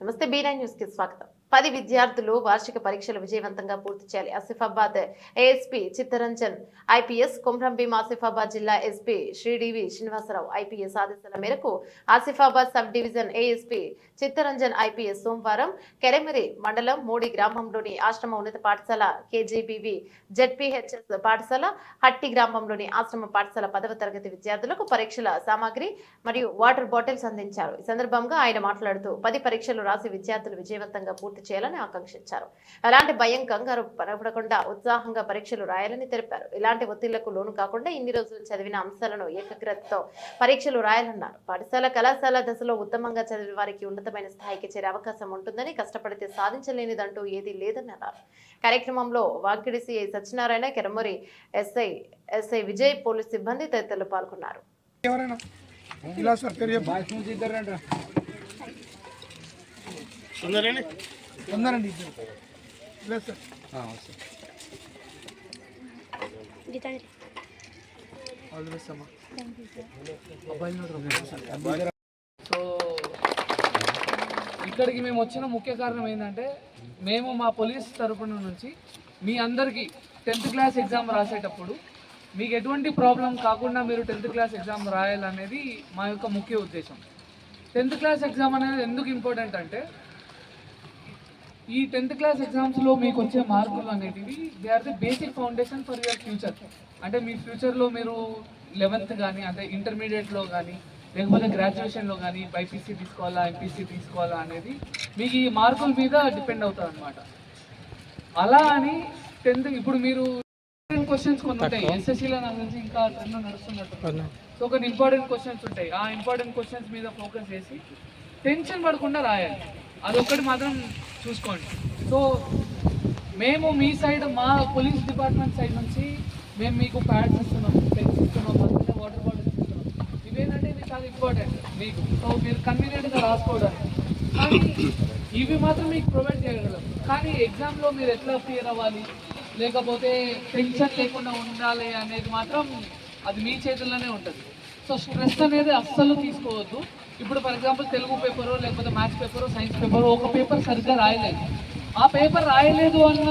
నమస్తే బీనా న్యూస్కి స్వాగతం. పది విద్యార్థులు వార్షిక పరీక్షలు విజయవంతంగా పూర్తి చేయాలి. ఆసిఫాబాద్ ఏఎస్పీ చిత్తరంజన్ ఐపీఎస్ కుమ్రం భీం ఆసిఫాబాద్ జిల్లా ఎస్పీ శ్రీడివి శ్రీనివాసరావు. ఐపీఎస్ ఆదేశాల మేరకు Asifabad sub division ASP Chittaranjan IPS సోమవారం కెరెమిరి మండలం మూడి గ్రామంలోని ఆశ్రమ ఉన్నత పాఠశాల కేజీబీవి జెడ్పీహెచ్ఎస్ పాఠశాల హట్టి గ్రామంలోని ఆశ్రమ పాఠశాల పదవ తరగతి విద్యార్థులకు పరీక్షల సామాగ్రి మరియు వాటర్ బాటిల్స్ అందించారు. ఈ సందర్భంగా ఆయన మాట్లాడుతూ పది పరీక్షలు రాసి విద్యార్థులు విజయవంతంగా పూర్తి చేయాలని ఆకాంక్షించారు. అలాంటి భయం కంగారు పడకుండా ఉత్సాహంగా పరీక్షలు రాయాలని తెలిపారు. ఇలాంటి ఒత్తిళ్ళకు లోను కాకుండా ఇన్ని రోజులు చదివిన అంశాలను ఏకాగ్రతతో పరీక్షలు రాయాలన్నారు. పాఠశాల కళాశాల దశలో ఉత్తమంగా చదివిన వారికి ఉన్నతమైన స్థాయికి చేరే అవకాశం ఉంటుందని కష్టపడితే సాధించలేనిదంటూ ఏదీ లేదని అన్నారు కార్యక్రమంలో Vakiti CI Satyanarayana కెరమూరి SI SI Vijay police సిబ్బంది తదితరులు పాల్గొన్నారు. ఇద్దరు సార్. ఆల్ ది బెస్ట్ అమ్మా సో ఇక్కడికి మేము వచ్చిన ముఖ్య కారణం ఏంటంటే మేము మా పోలీస్ తరపున నుంచి మీ అందరికీ టెన్త్ క్లాస్ ఎగ్జామ్ రాసేటప్పుడు మీకు ఎటువంటి ప్రాబ్లం కాకుండా మీరు టెన్త్ క్లాస్ ఎగ్జామ్ రాయాలనేది మా యొక్క ముఖ్య ఉద్దేశం. టెన్త్ క్లాస్ ఎగ్జామ్ అనేది ఎందుకు ఇంపార్టెంట్ అంటే ఈ టెన్త్ క్లాస్ ఎగ్జామ్స్లో మీకు వచ్చే మార్కులు అనేటివి they are the basic foundation for your future అంటే మీ ఫ్యూచర్లో మీరు లెవెన్త్ కానీ అంటే ఇంటర్మీడియట్లో కానీ లేకపోతే గ్రాడ్యుయేషన్లో కానీ బైపీసీ తీసుకోవాలా ఎంపీసీ తీసుకోవాలా అనేది మీకు ఈ మార్కుల మీద డిపెండ్ అవుతుంది అనమాట అలా అని టెన్త్ ఇప్పుడు మీరు క్వశ్చన్స్ కొన్ని ఉంటాయి. ఎస్ఎస్సీలో నాకు తెలిసి ఇంకా ట్రెండ్ నడుస్తున్నట్టు సో కొన్ని ఇంపార్టెంట్ క్వశ్చన్స్ ఉంటాయి. ఆ ఇంపార్టెంట్ క్వశ్చన్స్ మీద ఫోకస్ చేసి టెన్షన్ పడకుండా రాయాలి. అదొక్కటి మాత్రం చూసుకోండి. సో మేము మీ సైడ్ మా పోలీస్ డిపార్ట్మెంట్ సైడ్ నుంచి మేము మీకు ప్యాడ్స్ ఇస్తున్నాం పెన్స్ ఇస్తున్నాం అలాగే వాటర్ బాటిల్స్ ఇస్తున్నాం. ఇవేనంటే ఇవి చాలా ఇంపార్టెంట్ మీకు. సో మీరు కన్వీనియంట్గా రాసుకోవడానికి. కానీ ఇవి మాత్రం మీకు ప్రొవైడ్ చేయగలం. కానీ ఎగ్జామ్లో మీరు ఎట్లా క్లియర్ అవ్వాలి? లేకపోతే టెన్షన్ లేకుండా ఉండాలి అనేది మాత్రం అది మీ చేతుల్లోనే ఉంటుంది. సో స్ట్రెస్ అనేది అస్సలు తీసుకోవద్దు. ఇప్పుడు ఫర్ ఎగ్జాంపుల్ తెలుగు పేపరు లేకపోతే మ్యాథ్స్ పేపరు సైన్స్ పేపరు ఒక పేపర్ సరిగ్గా రాయలేదు. ఆ పేపర్ రాయలేదు అన్న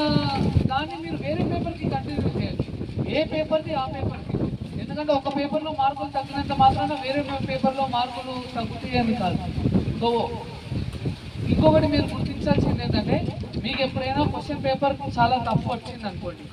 దాన్ని మీరు వేరే పేపర్కి కంటిన్యూ చేయొచ్చు. ఏ పేపర్ది ఆ పేపర్కి ఎందుకంటే ఒక పేపర్లో మార్కులు తగ్గినంత మాత్రాన వేరే పేపర్లో మార్కులు తగ్గుతాయని కాదు. సో ఇంకొకటి మీరు గుర్తించాల్సింది ఏంటంటే మీకు ఎప్పుడైనా క్వశ్చన్ పేపర్ చాలా తప్పు వచ్చింది అనుకోండి